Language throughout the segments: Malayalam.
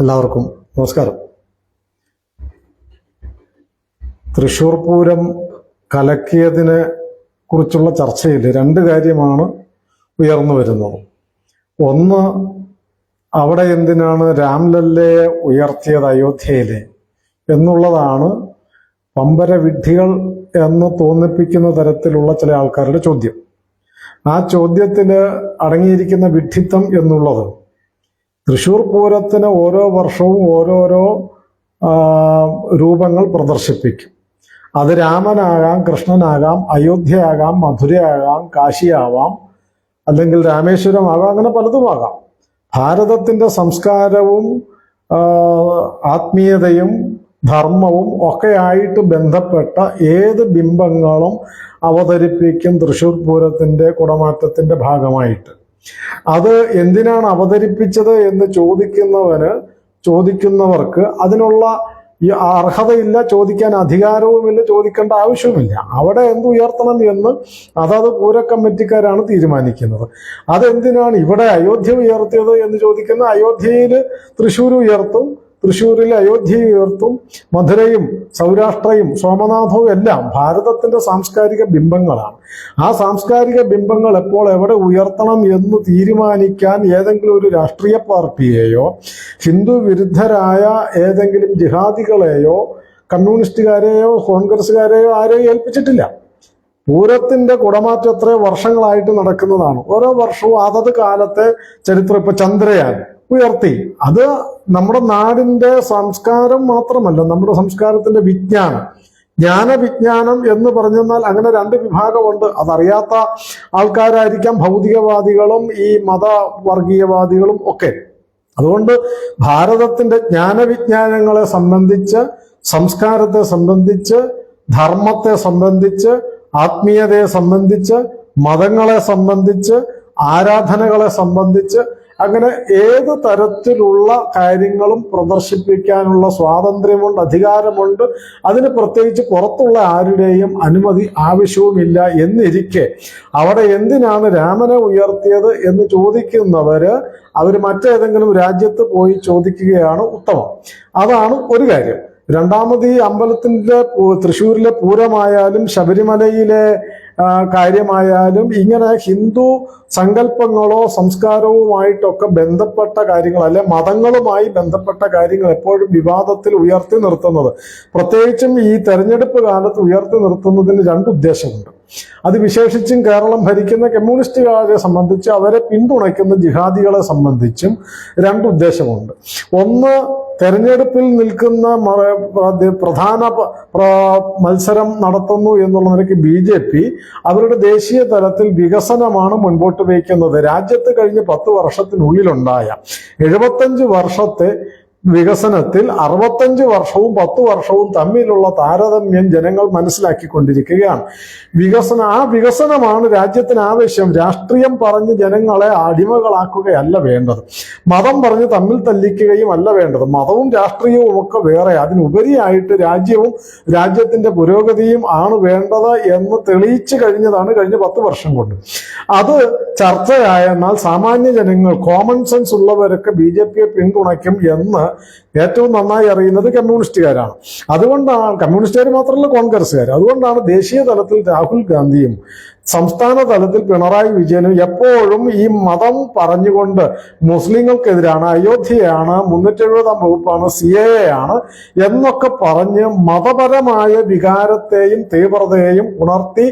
എല്ലാവർക്കും നമസ്കാരം. തൃശൂർ പൂരം കലക്കിയതിനെ കുറിച്ചുള്ള ചർച്ചയിൽ രണ്ട് കാര്യമാണ് ഉയർന്നു വരുന്നത്. ഒന്ന് അവിടെ എന്തിനാണ് രാംലല്ലയെ ഉയർത്തിയത് അയോധ്യയിലെ എന്നുള്ളതാണ് പമ്പര വിഡ്ഢികൾ എന്ന് തോന്നിപ്പിക്കുന്ന തരത്തിലുള്ള ചില ആൾക്കാരുടെ ചോദ്യം. ആ ചോദ്യത്തിൽ അടങ്ങിയിരിക്കുന്ന വിഡ്ഢിത്തം എന്നുള്ളത് തൃശൂർ പൂരത്തിന് ഓരോ വർഷവും ഓരോരോ രൂപങ്ങൾ പ്രദർശിപ്പിക്കും. അത് രാമനാകാം കൃഷ്ണനാകാം അയോധ്യയാകാം മധുരയാകാം കാശിയാവാം അല്ലെങ്കിൽ രാമേശ്വരമാകാം അങ്ങനെ പലതുമാകാം. ഭാരതത്തിന്റെ സംസ്കാരവും ആത്മീയതയും ധർമ്മവും ഒക്കെയായിട്ട് ബന്ധപ്പെട്ട ഏത് ബിംബങ്ങളും അവതരിപ്പിക്കും തൃശ്ശൂർ പൂരത്തിന്റെ കുടമാറ്റത്തിന്റെ ഭാഗമായിട്ട്. അത് എന്തിനാണ് അവതരിപ്പിച്ചത് എന്ന് ചോദിക്കുന്നവന് ചോദിക്കുന്നവർക്ക് അതിനുള്ള അർഹതയില്ല ചോദിക്കാൻ അധികാരവുമില്ല ചോദിക്കേണ്ട ആവശ്യവുമില്ല. അവിടെ എന്ത് ഉയർത്തണം എന്ന് അതത് പൂര കമ്മിറ്റിക്കാരാണ് തീരുമാനിക്കുന്നത്. അതെന്തിനാണ് ഇവിടെ അയോധ്യ ഉയർത്തിയത് എന്ന് ചോദിക്കുന്ന അയോധ്യയിൽ തൃശ്ശൂർ ഉയർത്തും തൃശ്ശൂരിൽ അയോധ്യയെ ഉയർത്തും മധുരയും സൗരാഷ്ട്രയും സോമനാഥവും എല്ലാം ഭാരതത്തിന്റെ സാംസ്കാരിക ബിംബങ്ങളാണ്. ആ സാംസ്കാരിക ബിംബങ്ങൾ എപ്പോൾ എവിടെ ഉയർത്തണം എന്ന് തീരുമാനിക്കാൻ ഏതെങ്കിലും ഒരു രാഷ്ട്രീയ പാർട്ടിയെയോ ഹിന്ദു വിരുദ്ധരായ ഏതെങ്കിലും ജിഹാദികളെയോ കമ്മ്യൂണിസ്റ്റുകാരെയോ കോൺഗ്രസ്സുകാരെയോ ആരെയും ഏൽപ്പിച്ചിട്ടില്ല. പൂരത്തിന്റെ കുടമാറ്റം എത്രയോ വർഷങ്ങളായിട്ട് നടക്കുന്നതാണ്. ഓരോ വർഷവും അതത് കാലത്തെ ചരിത്രം. ഇപ്പൊ ചന്ദ്രയാൻ. ഉയർത്തി. അത് നമ്മുടെ നാടിന്റെ സംസ്കാരം മാത്രമല്ല നമ്മുടെ സംസ്കാരത്തിന്റെ വിജ്ഞാനം. ജ്ഞാനവിജ്ഞാനം എന്ന് പറഞ്ഞെന്നാൽ അങ്ങനെ രണ്ട് വിഭാഗമുണ്ട്. അതറിയാത്ത ആൾക്കാരായിരിക്കാം ഭൗതികവാദികളും ഈ മതവർഗീയവാദികളും ഒക്കെ. അതുകൊണ്ട് ഭാരതത്തിന്റെ ജ്ഞാനവിജ്ഞാനങ്ങളെ സംബന്ധിച്ച് സംസ്കാരത്തെ സംബന്ധിച്ച് ധർമ്മത്തെ സംബന്ധിച്ച് ആത്മീയതയെ സംബന്ധിച്ച് മതങ്ങളെ സംബന്ധിച്ച് ആരാധനകളെ സംബന്ധിച്ച് അങ്ങനെ ഏത് തരത്തിലുള്ള കാര്യങ്ങളും പ്രദർശിപ്പിക്കാനുള്ള സ്വാതന്ത്ര്യമുണ്ട് അധികാരമുണ്ട് അതിന് പ്രത്യേകിച്ച് പുറത്തുള്ള ആരുടെയും അനുമതി ആവശ്യവുമില്ല എന്നിരിക്കെ അവിടെ എന്തിനാണ് രാമനെ ഉയർത്തിയത് എന്ന് ചോദിക്കുന്നവര് അവർ മറ്റേതെങ്കിലും രാജ്യത്ത് പോയി ചോദിക്കുകയാണ് ഉത്തമം. അതാണ് ഒരു കാര്യം. രണ്ടാമത് ഈ അമ്പലത്തിന്റെ തൃശ്ശൂരിലെ പൂരമായാലും ശബരിമലയിലെ കാര്യമായാലും ഇങ്ങനെ ഹിന്ദു സങ്കല്പങ്ങളോ സംസ്കാരവുമായിട്ടൊക്കെ ബന്ധപ്പെട്ട കാര്യങ്ങൾ അല്ലെ മതങ്ങളുമായി ബന്ധപ്പെട്ട കാര്യങ്ങൾ എപ്പോഴും വിവാദത്തിൽ ഉയർത്തി നിർത്തുന്നത്. പ്രത്യേകിച്ചും ഈ തെരഞ്ഞെടുപ്പ് കാലത്ത് ഉയർത്തി നിർത്തുന്നതിന് രണ്ട് ഉദ്ദേശമുണ്ട് അത് വിശേഷിച്ചും കേരളം ഭരിക്കുന്ന കമ്മ്യൂണിസ്റ്റുകാരെ സംബന്ധിച്ച് അവരെ പിന്തുണയ്ക്കുന്ന ജിഹാദികളെ സംബന്ധിച്ചും രണ്ട് ഉദ്ദേശമുണ്ട് ഒന്ന് തെരഞ്ഞെടുപ്പിൽ നിൽക്കുന്ന പ്രധാന മത്സരം നടത്തുന്നു എന്നുള്ള നിലയ്ക്ക് ബി ജെ പി അവരുടെ ദേശീയ തലത്തിൽ വികസനമാണ് മുൻപോട്ട് വയ്ക്കുന്നത്. രാജ്യത്ത് കഴിഞ്ഞ പത്ത് വർഷത്തിനുള്ളിലുണ്ടായ എഴുപത്തഞ്ച് വർഷത്തെ വികസനത്തിൽ അറുപത്തഞ്ച് വർഷവും പത്ത് വർഷവും തമ്മിലുള്ള താരതമ്യം ജനങ്ങൾ മനസ്സിലാക്കിക്കൊണ്ടിരിക്കുകയാണ്. വികസന ആ വികസനമാണ് രാജ്യത്തിന് ആവശ്യം. രാഷ്ട്രീയം പറഞ്ഞ് ജനങ്ങളെ അടിമകളാക്കുകയല്ല വേണ്ടത്. മതം പറഞ്ഞ് തമ്മിൽ തല്ലിക്കുകയും അല്ല വേണ്ടത്. മതവും രാഷ്ട്രീയവും ഒക്കെ വേറെ. അതിനുപരിയായിട്ട് രാജ്യവും രാജ്യത്തിന്റെ പുരോഗതിയും ആണ് വേണ്ടത് എന്ന് തെളിയിച്ചു കഴിഞ്ഞതാണ് കഴിഞ്ഞ പത്ത് വർഷം കൊണ്ട്. അത് ചർച്ചയായെന്നാൽ സാമാന്യ ജനങ്ങൾ കോമൺ സെൻസ് ഉള്ളവരൊക്കെ ബി ജെ പിയെ പിന്തുണയ്ക്കും എന്ന് ഏറ്റവും നന്നായി അറിയുന്നത് കമ്മ്യൂണിസ്റ്റുകാരാണ്. അതുകൊണ്ടാണ് കമ്മ്യൂണിസ്റ്റുകാർ മാത്രമല്ല കോൺഗ്രസ്സുകാർ അതുകൊണ്ടാണ് ദേശീയ തലത്തിൽ രാഹുൽ ഗാന്ധിയും സംസ്ഥാന തലത്തിൽ പിണറായി വിജയനും എപ്പോഴും ഈ മതം പറഞ്ഞുകൊണ്ട് മുസ്ലിങ്ങൾക്കെതിരാണ് അയോധ്യയാണ് മുന്നൂറ്റി എഴുപതാം വകുപ്പാണ് സി എ ആണ് എന്നൊക്കെ പറഞ്ഞ് മതപരമായ വികാരത്തെയും തീവ്രതയെയും ഉണർത്തി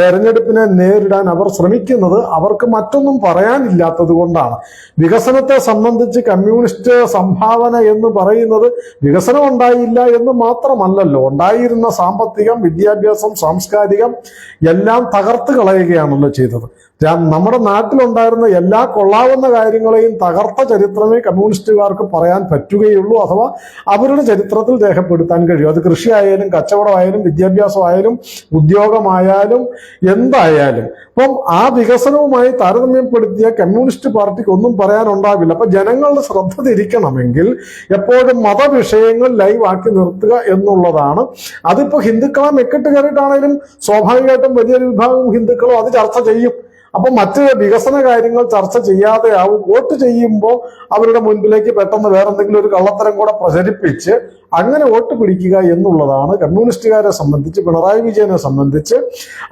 തെരഞ്ഞെടുപ്പിനെ നേരിടാൻ അവർ ശ്രമിക്കുന്നത് അവർക്ക് മറ്റൊന്നും പറയാനില്ലാത്തത് കൊണ്ടാണ്. വികസനത്തെ സംബന്ധിച്ച് കമ്മ്യൂണിസ്റ്റ് സംഭാവന എന്ന് പറയുന്നത് വികസനം ഉണ്ടായില്ല എന്ന് മാത്രമല്ലല്ലോ. ഉണ്ടായിരുന്ന സാമ്പത്തികം വിദ്യാഭ്യാസം സാംസ്കാരികം എല്ലാം തകർത്ത് കളയുകയാണല്ലോ ചെയ്തത്. നമ്മുടെ നാട്ടിലുണ്ടായിരുന്ന എല്ലാ കൊള്ളാവുന്ന കാര്യങ്ങളെയും തകർത്ത ചരിത്രമേ കമ്മ്യൂണിസ്റ്റുകാർക്ക് പറയാൻ പറ്റുകയുള്ളൂ അഥവാ അവരുടെ ചരിത്രത്തിൽ രേഖപ്പെടുത്താൻ കഴിയും. അത് കൃഷിയായാലും കച്ചവടമായാലും വിദ്യാഭ്യാസമായാലും ഉദ്യോഗമായാലും എന്തായാലും. അപ്പം ആ വികസനവുമായി താരതമ്യപ്പെടുത്തിയ കമ്മ്യൂണിസ്റ്റ് പാർട്ടിക്ക് ഒന്നും പറയാനുണ്ടാവില്ല. അപ്പൊ ജനങ്ങളുടെ ശ്രദ്ധ തിരിക്കണമെങ്കിൽ എപ്പോഴും മതവിഷയങ്ങൾ ലൈവ് ആക്കി നിർത്തുക എന്നുള്ളതാണ്. അതിപ്പോ ഹിന്ദുക്കളെ മെക്കിട്ട് കയറിയിട്ടാണെങ്കിലും സ്വാഭാവികമായിട്ടും വലിയൊരു വിഭാഗം ഹിന്ദുക്കളും അത് ചർച്ച ചെയ്യും. അപ്പൊ മറ്റ് വികസന കാര്യങ്ങൾ ചർച്ച ചെയ്യാതെ ആവും വോട്ട് ചെയ്യുമ്പോൾ അവരുടെ മുൻപിലേക്ക് പെട്ടെന്ന് വേറെന്തെങ്കിലും ഒരു കള്ളത്തരം കൂടെ പ്രചരിപ്പിച്ച് അങ്ങനെ വോട്ട് പിടിക്കുക എന്നുള്ളതാണ് കമ്മ്യൂണിസ്റ്റുകാരെ സംബന്ധിച്ച് പിണറായി വിജയനെ സംബന്ധിച്ച്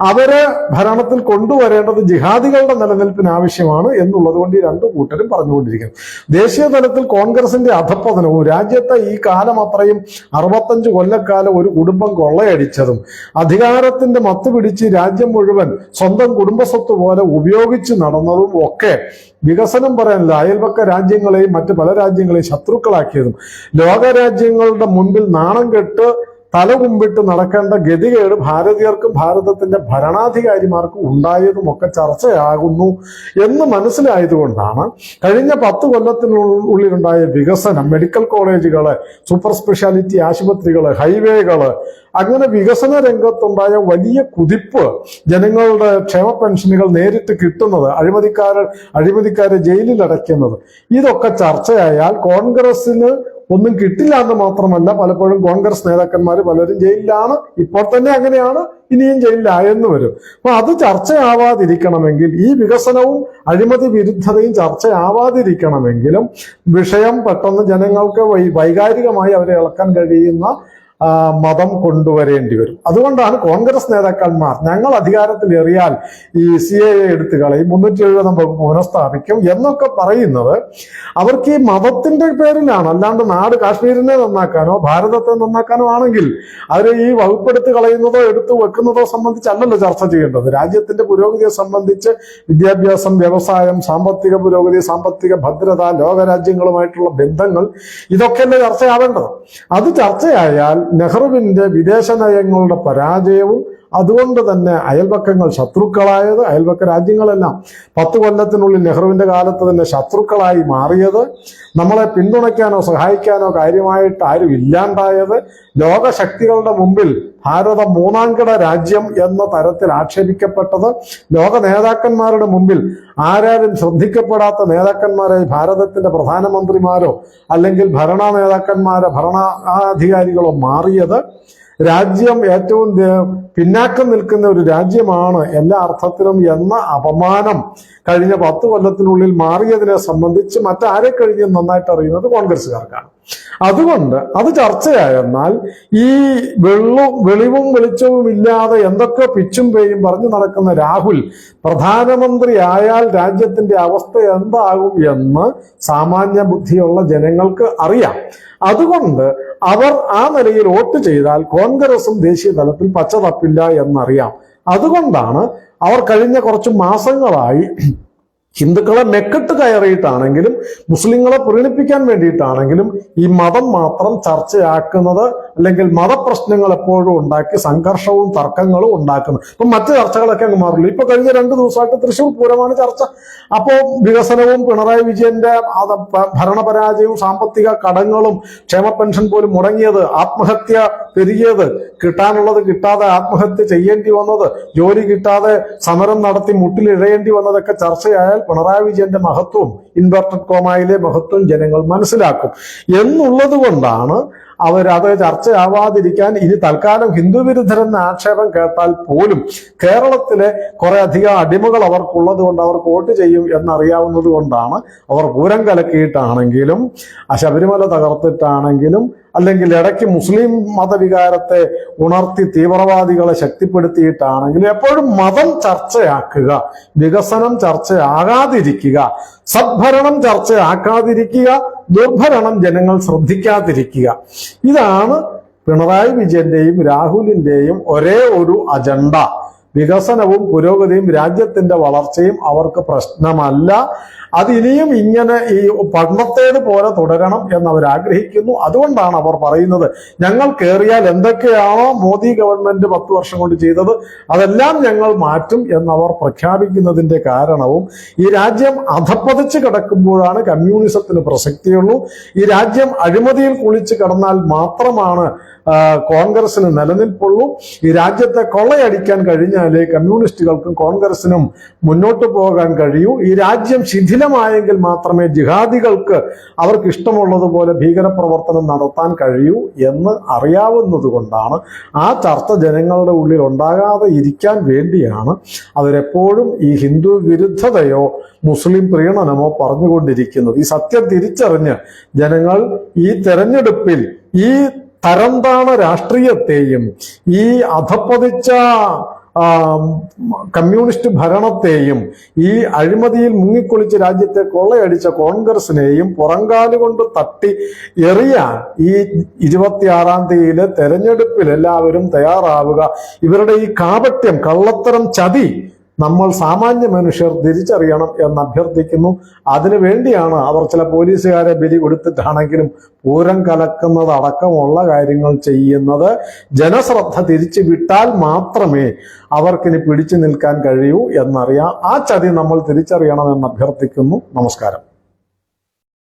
അവരെ ഭരണത്തിൽ കൊണ്ടുവരേണ്ടത് ജിഹാദികളുടെ നിലനിൽപ്പിന് ആവശ്യമാണ് എന്നുള്ളത് കൊണ്ട് ഈ രണ്ടു കൂട്ടരും പറഞ്ഞുകൊണ്ടിരിക്കുന്നു. ദേശീയ തലത്തിൽ കോൺഗ്രസിന്റെ അധപ്പതനവും രാജ്യത്തെ ഈ കാലം അത്രയും അറുപത്തഞ്ച് കൊല്ലക്കാലം ഒരു കുടുംബം കൊള്ളയടിച്ചതും അധികാരത്തിന്റെ മത്ത് പിടിച്ച് രാജ്യം മുഴുവൻ സ്വന്തം കുടുംബസ്വത്ത് പോലെ ഉപയോഗിച്ച് നടന്നതും ഒക്കെ വികസനം പറയാനില്ല. അയൽപക്ക രാജ്യങ്ങളെയും മറ്റ് പല രാജ്യങ്ങളെയും ശത്രുക്കളാക്കിയതും ലോകരാജ്യങ്ങളുടെ മുൻപിൽ നാണം കെട്ട് തല കുമ്പിട്ട് നടക്കേണ്ട ഗതികേട് ഭാരതീയർക്കും ഭാരതത്തിന്റെ ഭരണാധികാരിമാർക്കും ഉണ്ടായതും ഒക്കെ ചർച്ചയാകുന്നു എന്ന് മനസ്സിലായതുകൊണ്ടാണ് കഴിഞ്ഞ പത്ത് കൊല്ലത്തിനുള്ളിലുണ്ടായ വികസനം മെഡിക്കൽ കോളേജുകൾ സൂപ്പർ സ്പെഷ്യാലിറ്റി ആശുപത്രികൾ ഹൈവേകൾ അങ്ങനെ വികസന രംഗത്തുണ്ടായ വലിയ കുതിപ്പ് ജനങ്ങളുടെ ക്ഷേമ പെൻഷനുകൾ നേരിട്ട് കിട്ടുന്നത് അഴിമതിക്കാരെ അഴിമതിക്കാരെ ജയിലിൽ അടയ്ക്കുന്നത് ഇതൊക്കെ ചർച്ചയായാൽ കോൺഗ്രസിന് ഒന്നും കിട്ടില്ല എന്ന് മാത്രമല്ല പലപ്പോഴും കോൺഗ്രസ് നേതാക്കന്മാർ പലരും ജയിലിലാണ്. ഇപ്പോൾ തന്നെ അങ്ങനെയാണ് ഇനിയും ജയിലിലായെന്ന് വരും. അപ്പൊ അത് ചർച്ചയാവാതിരിക്കണമെങ്കിൽ ഈ വികസനവും അഴിമതി വിരുദ്ധതയും ചർച്ചയാവാതിരിക്കണമെങ്കിലും വിഷയം പെട്ടെന്ന് ജനങ്ങൾക്ക് വൈകാരികമായി അവരെ ഇളക്കാൻ കഴിയുന്ന മതം കൊണ്ടുവരേണ്ടി വരും. അതുകൊണ്ടാണ് കോൺഗ്രസ് നേതാക്കന്മാർ ഞങ്ങൾ അധികാരത്തിലേറിയാൽ ഈ സി എ എടുത്തു കളയും മുന്നൂറ്റി എഴുപതാം വകുപ്പ് പുനഃസ്ഥാപിക്കും എന്നൊക്കെ പറയുന്നത് അവർക്ക് ഈ മതത്തിന്റെ പേരിലാണ്. അല്ലാണ്ട് നാട് കാശ്മീരിനെ നന്നാക്കാനോ ഭാരതത്തെ നന്നാക്കാനോ ആണെങ്കിൽ അവർ ഈ വകുപ്പെടുത്ത് കളയുന്നതോ എടുത്തു വെക്കുന്നതോ സംബന്ധിച്ചല്ലല്ലോ ചർച്ച ചെയ്യേണ്ടത്. രാജ്യത്തിന്റെ പുരോഗതിയെ സംബന്ധിച്ച് വിദ്യാഭ്യാസം വ്യവസായം സാമ്പത്തിക പുരോഗതി സാമ്പത്തിക ഭദ്രത ലോകരാജ്യങ്ങളുമായിട്ടുള്ള ബന്ധങ്ങൾ ഇതൊക്കെയല്ലേ ചർച്ചയാവേണ്ടത്. അത് ചർച്ചയായാൽ നെഹ്റുവിന്റെ വിദേശ നയങ്ങളുടെ പരാജയവും അതുകൊണ്ട് തന്നെ അയൽപക്കങ്ങൾ ശത്രുക്കളായത് അയൽപക്ക രാജ്യങ്ങളെല്ലാം പത്ത് കൊല്ലത്തിനുള്ളിൽ നെഹ്റുവിന്റെ കാലത്ത് തന്നെ ശത്രുക്കളായി മാറിയത്. നമ്മളെ പിന്തുണയ്ക്കാനോ സഹായിക്കാനോ കാര്യമായിട്ട് ആരും ഇല്ലാണ്ടായത്. ലോകശക്തികളുടെ മുമ്പിൽ ഭാരതം മൂന്നാംകിട രാജ്യം എന്ന തരത്തിൽ ആക്ഷേപിക്കപ്പെട്ടത്. ലോക നേതാക്കന്മാരുടെ മുമ്പിൽ ആരാരും ശ്രദ്ധിക്കപ്പെടാത്ത നേതാക്കന്മാരായി ഭാരതത്തിന്റെ പ്രധാനമന്ത്രിമാരോ അല്ലെങ്കിൽ ഭരണ നേതാക്കന്മാരോ ഭരണാധികാരികളോ മാറിയത്. രാജ്യം ഏറ്റവും പിന്നാക്കം നിൽക്കുന്ന ഒരു രാജ്യമാണ് എല്ലാ അർത്ഥത്തിലും എന്ന അപമാനം കഴിഞ്ഞ പത്ത് കൊല്ലത്തിനുള്ളിൽ മാറിയതിനെ സംബന്ധിച്ച് മറ്റാരെ കഴിഞ്ഞും നന്നായിട്ട് അറിയുന്നത് കോൺഗ്രസ്സുകാർക്കാണ്. അതുകൊണ്ട് അത് ചർച്ചയായെന്നാൽ ഈ വെള്ളവും വെളിവും വെളിച്ചവും ഇല്ലാതെ എന്തൊക്കെ പിച്ചും പേയും പറഞ്ഞു നടക്കുന്ന രാഹുൽ പ്രധാനമന്ത്രി ആയാൽ രാജ്യത്തിന്റെ അവസ്ഥ എന്താകും എന്ന് സാമാന്യ ബുദ്ധിയുള്ള ജനങ്ങൾക്ക് അറിയാം. അതുകൊണ്ട് അവർ ആ നിലയിൽ വോട്ട് ചെയ്താൽ കോൺഗ്രസും ദേശീയ തലത്തിൽ പച്ച തപ്പില്ല എന്നറിയാം. അതുകൊണ്ടാണ് അവർ കഴിഞ്ഞ കുറച്ച് മാസങ്ങളായി ഹിന്ദുക്കളെ മെക്കെട്ട് കയറിയിട്ടാണെങ്കിലും മുസ്ലിങ്ങളെ പ്രീണിപ്പിക്കാൻ വേണ്ടിയിട്ടാണെങ്കിലും ഈ മതം മാത്രം ചർച്ചയാക്കുന്നത് അല്ലെങ്കിൽ മതപ്രശ്നങ്ങൾ എപ്പോഴും ഉണ്ടാക്കി സംഘർഷവും തർക്കങ്ങളും ഉണ്ടാക്കുന്നു. ഇപ്പൊ മറ്റു ചർച്ചകളൊക്കെ അങ്ങ് മാറുള്ളൂ ഇപ്പൊ കഴിഞ്ഞ രണ്ട് ദിവസമായിട്ട് തൃശൂർ പൂരമാണ് ചർച്ച. അപ്പോ വികസനവും പിണറായി വിജയന്റെ ഭരണപരാജയവും സാമ്പത്തിക കടങ്ങളും ക്ഷേമ പെൻഷൻ പോലും മുടങ്ങിയത് ആത്മഹത്യ പെരുകിയത് കിട്ടാനുള്ളത് കിട്ടാതെ ആത്മഹത്യ ചെയ്യേണ്ടി വന്നത് ജോലി കിട്ടാതെ സമരം നടത്തി മുട്ടിലിഴയേണ്ടി വന്നതൊക്കെ ചർച്ചയായാൽ പിണറായി വിജയന്റെ മഹത്വം ഇൻവെർട്ടഡ് കോമായിലെ മഹത്വം ജനങ്ങൾ മനസ്സിലാക്കും. എന്നുള്ളത് കൊണ്ടാണ് അവരത് ചർച്ചയാവാതിരിക്കാൻ ഇനി തൽക്കാലം ഹിന്ദു വിരുദ്ധരെന്ന ആക്ഷേപം കേട്ടാൽ പോലും കേരളത്തിലെ കുറെ അധികം അടിമകൾ അവർക്കുള്ളത് കൊണ്ട് അവർക്ക് വോട്ട് ചെയ്യും എന്നറിയാവുന്നത് കൊണ്ടാണ് അവർ പൂരം കലക്കിയിട്ടാണെങ്കിലും ശബരിമല തകർത്തിട്ടാണെങ്കിലും അല്ലെങ്കിൽ ഇടയ്ക്ക് മുസ്ലിം മതവികാരത്തെ ഉണർത്തി തീവ്രവാദികളെ ശക്തിപ്പെടുത്തിയിട്ടാണെങ്കിലും എപ്പോഴും മതം ചർച്ചയാക്കുക വികസനം ചർച്ചയാകാതിരിക്കുക സദ്ഭരണം ചർച്ചയാക്കാതിരിക്കുക ദുർഭരണം ജനങ്ങൾ ശ്രദ്ധിക്കാതിരിക്കുക. ഇതാണ് പിണറായി വിജയന്റെയും രാഹുലിന്റെയും ഒരേ ഒരു അജണ്ട. വികസനവും പുരോഗതിയും രാജ്യത്തിന്റെ വളർച്ചയും അവർക്ക് പ്രശ്നമല്ല. അത് ഇനിയും ഇങ്ങനെ ഈ പണ്ടത്തേത് പോലെ തുടരണം എന്ന് അവർ ആഗ്രഹിക്കുന്നു അതുകൊണ്ടാണ് അവർ പറയുന്നത് ഞങ്ങൾ കയറിയാൽ എന്തൊക്കെയാണോ മോദി ഗവൺമെന്റ് പത്ത് വർഷം കൊണ്ട് ചെയ്തത് അതെല്ലാം ഞങ്ങൾ മാറ്റും എന്നവർ പ്രഖ്യാപിക്കുന്നതിന്റെ കാരണവും ഈ രാജ്യം അധപ്പതിച്ച് കിടക്കുമ്പോഴാണ് കമ്മ്യൂണിസത്തിന് പ്രസക്തിയുള്ളൂ. ഈ രാജ്യം അഴിമതിയിൽ കുളിച്ച് കിടന്നാൽ മാത്രമാണ് കോൺഗ്രസിന് നിലനിൽപ്പുള്ളൂ. ഈ രാജ്യത്തെ കൊള്ളയടിക്കാൻ കഴിഞ്ഞാൽ കഴിഞ്ഞാലേ കമ്മ്യൂണിസ്റ്റുകൾക്കും കോൺഗ്രസിനും മുന്നോട്ട് പോകാൻ കഴിയൂ. ഈ രാജ്യം ശിഥിലമായെങ്കിൽ മാത്രമേ ജിഹാദികൾക്ക് അവർക്ക് ഇഷ്ടമുള്ളതുപോലെ ഭീകരപ്രവർത്തനം നടത്താൻ കഴിയൂ എന്ന് അറിയാവുന്നതുകൊണ്ടാണ് ആ ചർച്ച ജനങ്ങളുടെ ഉള്ളിൽ ഉണ്ടാകാതെ ഇരിക്കാൻ വേണ്ടിയാണ് അവരെപ്പോഴും ഈ ഹിന്ദു വിരുദ്ധതയോ മുസ്ലിം പ്രീണനമോ പറഞ്ഞുകൊണ്ടിരിക്കുന്നത്. ഈ സത്യം തിരിച്ചറിഞ്ഞ് ജനങ്ങൾ ഈ തെരഞ്ഞെടുപ്പിൽ ഈ തരംതാണ രാഷ്ട്രീയത്തെയും ഈ അധപ്പതിച്ച കമ്മ്യൂണിസ്റ്റ് ഭരണത്തെയും ഈ അഴിമതിയിൽ മുങ്ങിക്കൊളിച്ച് രാജ്യത്തെ കൊള്ളയടിച്ച കോൺഗ്രസിനെയും പുറങ്കാലുകൊണ്ട് തട്ടി എറിയാൻ ഈ ഇരുപത്തിയാറാം തീയതിയിലെ തെരഞ്ഞെടുപ്പിൽ എല്ലാവരും തയ്യാറാവുക. ഇവരുടെ ഈ കാപട്യം കള്ളത്തരം ചതി നമ്മൾ സാമാന്യ മനുഷ്യർ തിരിച്ചറിയണം എന്ന് അഭ്യർത്ഥിക്കുന്നു. അതിനു വേണ്ടിയാണ് അവർ ചില പോലീസുകാരെ ബലി കൊടുത്തിട്ടാണെങ്കിലും പൂരം കലക്കുന്നത് അടക്കമുള്ള കാര്യങ്ങൾ ചെയ്യുന്നത്. ജനശ്രദ്ധ തിരിച്ചു വിട്ടാൽ മാത്രമേ അവർക്കിനി പിടിച്ചു നിൽക്കാൻ കഴിയൂ എന്നറിയാം. ആ ചതി നമ്മൾ തിരിച്ചറിയണം എന്ന് അഭ്യർത്ഥിക്കുന്നു. നമസ്കാരം.